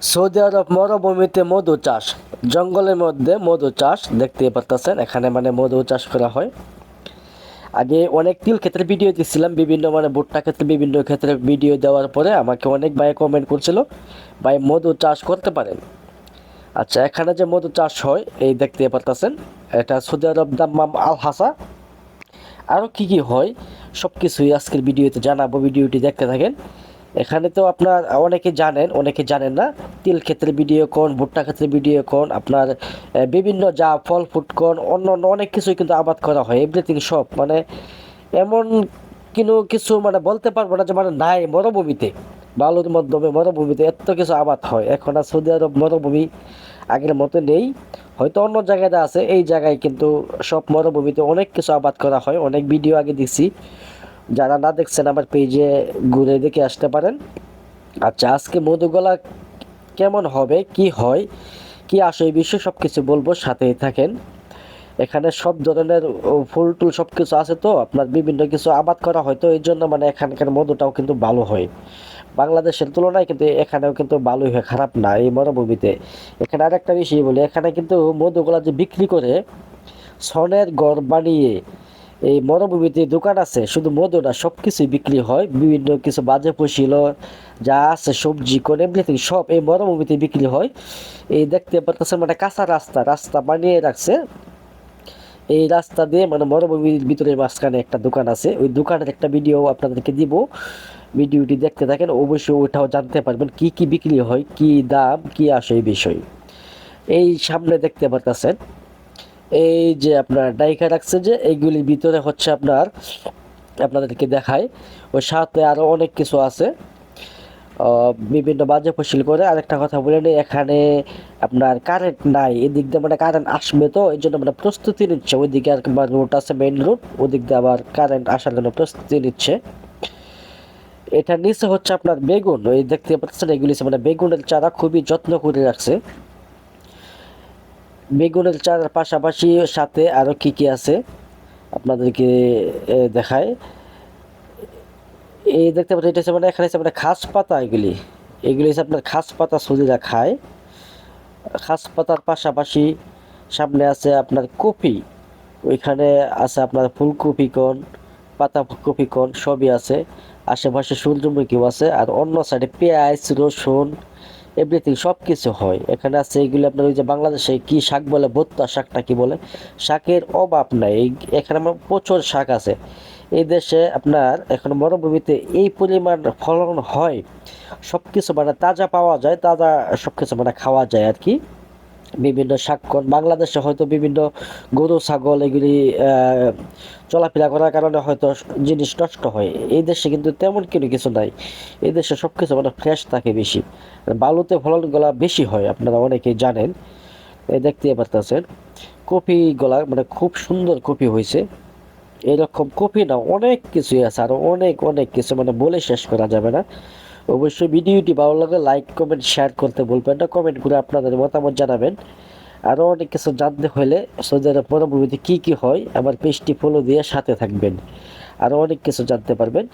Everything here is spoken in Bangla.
সৌদি আরব মরুভূমিতে মধু চাষ। জঙ্গলের মধ্যে মধু চাষ দেখতে পারতেছেন। এখানে মানে মধু চাষ করা হয়। আগে অনেক তিল ক্ষেত্রে ভিডিও দিচ্ছিলাম বিভিন্ন মানে ভুট্টা ক্ষেত্রে, বিভিন্ন ক্ষেত্রে ভিডিও দেওয়ার পরে আমাকে অনেক ভাই কমেন্ট করছিল, ভাই, মধু চাষ করতে পারেন? আচ্ছা এখানে যে মধু চাষ হয়, এই দেখতে পারতেছেন। এটা সৌদি আরব দাম্মাম আল হাসা আরও কী কী হয় সব কিছুই আজকের ভিডিওতে জানাব। ভিডিওটি দেখতে থাকেন। এখানে তো আপনার অনেকে জানেন অনেকে জানেন না, তিল ক্ষেত্রে ভিডিও কোন, ভুট্টা ক্ষেত্রে ভিডিও কোন, আপনার বিভিন্ন যা ফল ফুট কোন অন্য অন্য অনেক কিছুই কিন্তু আবাদ করা হয় এভরিথিং সব মানে এমন কোনো কিছু মানে বলতে পারব না যে মানে নাই মরুভূমিতে বালুর মাধ্যমে মরুভূমিতে এত কিছু আবাদ হয়। এখন আর সৌদি আরব মরুভূমি আগের মতো নেই, হয়তো অন্য জায়গাতে আছে, এই জায়গায় কিন্তু সব মরুভূমিতে অনেক কিছু আবাদ করা হয়, অনেক ভিডিও আগে দিচ্ছি যারা না দেখছেন আমার পেজে ঘুরে দেখে আসতে পারেন। আচ্ছা আজকে মধুগোলা কেমন হবে, কি হয়, কি আসে এই বিষয়ে সব কিছু বলব, সাথেই থাকেন। এখানে সব ধরনের ফুল টুল সব কিছু আছে তো, আপনার বিভিন্ন কিছু আবাদ করা হয় তো এই জন্য মানে এখানকার মধুটাও কিন্তু ভালো হয়। বাংলাদেশের তুলনায় কিন্তু এখানেও কিন্তু ভালোই হয়, খারাপ না, এই মরুভূমিতে। এখানে আরেকটা বিষয় বলি, এখানে কিন্তু মধুগুলা যে বিক্রি করে, সনের গড় বানিয়ে এই মরুভূমিতে দোকান আছে, শুধু মধু না সব কিছুই বিক্রি হয়। বিভিন্ন কিছু বাজে ফসিল যা আছে, সবজি, কোন এভরিথিং সব এই মরুভূমিতে বিক্রি হয়। এই দেখতে পারতেছেন মানে কাঁচা রাস্তা রাস্তা বানিয়ে রাখছে। এই রাস্তা দিয়ে মানে মরুভূমির ভিতরে মাঝখানে একটা দোকান আছে। ওই দোকানের একটা ভিডিও আপনাদেরকে দিব। ভিডিওটি দেখতে থাকেন, অবশ্যই ওইটাও জানতে পারবেন, কি কি বিক্রি হয়, কি দাম, কি আসে এই বিষয়। এই সামনে দেখতে পারতেছেন এই যে আপনার ডাইকা রাখছে যে, এইগুলির ভিতরে হচ্ছে আপনার, আপনাদেরকে দেখায় ওই সাথে আরও অনেক কিছু আছে। বিভিন্ন বাজে ফসিল করে আরেকটা কথা বলে নিই, এখানে আপনার কারেন্ট নাই, এদিক দিয়ে মানে কারেন্ট আসবে তো এই জন্য মানে প্রস্তুতি নিচ্ছে। ওইদিকে আর রুট আছে মেইন রুট ওদিক দিয়ে আবার কারেন্ট আসার জন্য প্রস্তুতি নিচ্ছে। এটা নিচে হচ্ছে আপনার বেগুন, ওই দেখতে পাচ্ছেন, এগুলি মানে বেগুনের চারা খুবই যত্ন করে রাখছে। বেগুনের চারার পাশাপাশি সাথে আরও কি কি আছে আপনাদেরকে দেখায়। এই দেখতে পাচ্ছেন, এটা হচ্ছে মানে এখানে হচ্ছে মানে খাস পাতা এগুলি। এগুলি হচ্ছে আপনার খাস পাতা সবজিরা খায়। খাস পাতার পাশাপাশি সামনে আছে আপনার কপি। ওইখানে আছে আপনার ফুলকপি কোন, পাতা কপি কোন, সবই আছে। আশেপাশে সূর্যমুখীও আছে। আর অন্য সাইডে পেঁয়াজ, রসুন এভরিথিং সব কিছু হয়। এখানে আছে এগুলো আপনার ওই যে বাংলাদেশে কি শাক বলে ভত্তা শাকটা কি বলে? শাকের অভাব নাই। এখানে আমার প্রচুর শাক আছে। এই দেশে আপনার এখন মরুভূমিতে এই পরিমাণ ফলন হয়। সব কিছু মানে তাজা পাওয়া যায়, তাজা সব কিছু মানে খাওয়া যায় আর কি। বিভিন্ন শাককন বাংলাদেশে হয়তো বিভিন্ন গরু, ছাগল এগুলি চলাফেরা করার কারণে হয়তো জিনিস নষ্ট হয়। এই দেশে কিন্তু তেমন কোনো কিছু নাই। এই দেশে সব কিছু মানে ফ্রেশ থাকে বেশি। বালুতে ফলনগুলা বেশি হয়, আপনারা অনেকেই জানেন। এই দেখতে পারতেছেন। কপি গুলা মানে খুব সুন্দর কপি হয়েছে। এরকম কপি না, অনেক কিছুই আছে। আর অনেক অনেক কিছু মানে বলে শেষ করা যাবে না। অবশ্যই ভিডিওটি ভালো লাগে লাইক কমেন্ট শেয়ার করতে বলবেন না। কমেন্ট করে আপনাদের মতামত জানাবেন। আরও অনেক কিছু জানতে হলে সৌদি আরব পরবর্তীতে কী কী হয়, আমার পেজটি ফলো দিয়ে সাথে থাকবেন। আরও অনেক কিছু জানতে পারবেন।